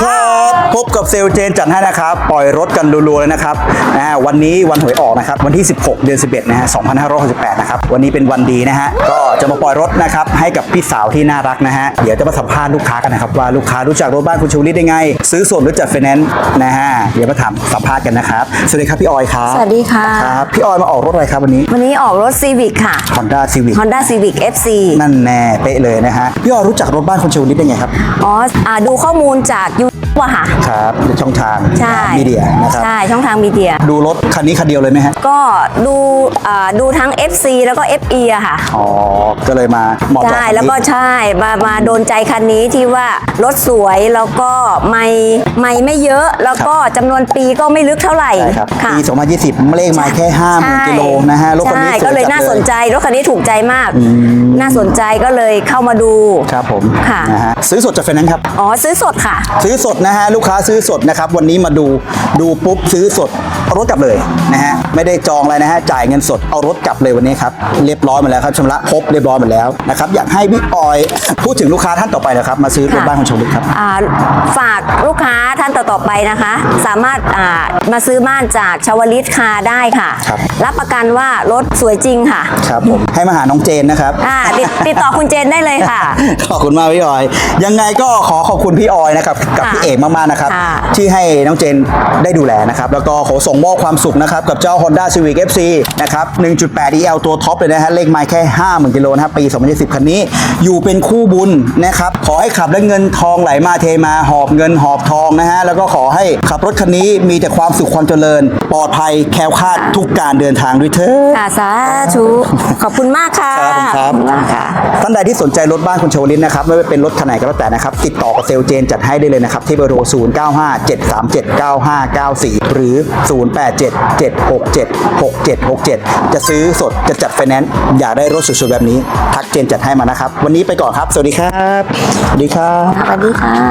ครั บพบกับเซลลเจนจัดให้นะครับ ปล่อยรถกันรัวๆเลยนะครับนะฮะวันนี้วันหวยออกนะครับ วันที่ 16 เดือน 11 นะฮะ 2568 นะครับ วันนี้เป็นวันดีนะฮะ ก็จะมาปล่อยรถนะครับ ให้กับพี่สาวที่น่ารักนะฮะ เดี๋ยวจะมาสัมภาษณ์ลูกค้ากันนะครับ ว่าลูกค้ารู้จักรถบ้านคุณชูวิทย์ได้ไง ซื้อสดหรือจัดไฟแนนซ์นะฮะ เดี๋ยวมาถามสัมภาษณ์กันนะครับ สวัสดีครับพี่ออยครับ สวัสดีค่ะ ครับ พี่ออยมาออกรถอะไรครับวันนี้ วันนี้ออกรถ Civic ค่ะ Honda Civic Honda Civic FC นั่นแน่เป๊ะเลยนะฮะ พี่ออยรู้จักรถบ้านคุณชูวิทย์ได้ไงครับ อ๋ออ่าดูข้อมูลจากยู ทูบอะค่ะ ครับในช่องทางใช่ มีเดียนะครับ ใช่ช่องทางมีเดีย ดูรถคันนี้คันเดียวเลยไหมฮะ ก็ดูอ่าดูทั้ง FC แล้วก็ FE อะค่ะ อ๋อ ก็เลยมาเหมาะกับใช่คันนี้แล้วก็ใช่มามาโดนใจคันนี้ที่ว่ารถสวยแล้วก็ไม่ไม่ไม่เยอะแล้วก็จำนวนปีก็ไม่ลึกเท่าไหร่ใช่ครับ ค่ะปี 2020 เลขมาแค่ 50,000กิโลนะฮะ รถคันใช่นี้สวก็เลยจัด น่าสนใจรถคันนี้ถูกใจมากน่าสนใจก็เลยเข้ามาดู ครับผมค่ะ นะฮะซื้อสดจากไฟแนนซ์ครับ อ๋อซื้อสดค่ะ ซื้อสดนะฮะลูกค้าซื้อสดนะครับ วันนี้มาดูดูปุ๊บซื้อสด เอารถกลับเลยนะฮะไม่ได้จองอะไรนะฮะจ่ายเงินสดเอารถกลับเลยวันนี้ครับเรียบร้อยหมาแล้วครับชำระครบเรียบร้อยหมดแล้วนะครับอยากให้พี่ออยพูดถึงลูกค้าท่านต่อไปนะครับมาซื้อรถบ้านของชมวิทครับ อ่าฝากลูกค้าท่านต่อๆไปนะคะ สามารถอ่ามาซื้อบ้านจากชาวลิตคาได้ค่ะ ครับ รับประกันว่ารถสวยจริงค่ะครับผมให้มาหาน้องเจนนะครับ อ่าติดติดต่อคุณเจนได้เลยค่ะ ขอบคุณมากพี่ออย ยังไงก็ขอขอบคุณพี่ออยนะครับกับค่ะพี่เอกมากๆนะครับ ค่ะ ที่ให้น้องเจนได้ดูแลนะครับ แล้วก็ขอส่งมอบความสุขนะครับ กับเจ้า Honda Civic FC นะครับ 1.8 DL ตัวท็อปเลยนะฮะ เลขไมล์แค่ 50,000กิโลนะครับ ปี 2020 คันนี้ อยู่เป็นคู่บุญนะครับ ขอให้ขับแล้วเงินทองไหลมาเทมา หอบเงินหอบทองนะฮะ แล้วก็ขอให้ขับรถคันนี้มีแต่ความสุขความเจริญ ปลอดภัยแคล้วคลาดทุกการเดินทางด้วยเถิดค่ะสาธุขอบคุณมากค่ะครับผมครับ ขอบคุณมากค่ะ ท่านใดที่สนใจรถบ้านคุณโชลินนะครับไม่ว่าเป็นรถคันไหนก็แล้วแต่นะครับ ติดต่อกับเซลลเจนจัดให้ได้เลยนะครับ ที่เบอร์โทร 0 9 5 7 3 7 9 5 9 4 หรือ 0 8 7 7 6 7 6 7 6 7 จะซื้อสดจะจัดไฟแนนซ์อยากได้รถสวยๆแบบนี้ ทักเจนจัดให้มานะครับ วันนี้ไปก่อนครับ สวัสดีครับ สวัสดีครับ สวัสดีค่ะ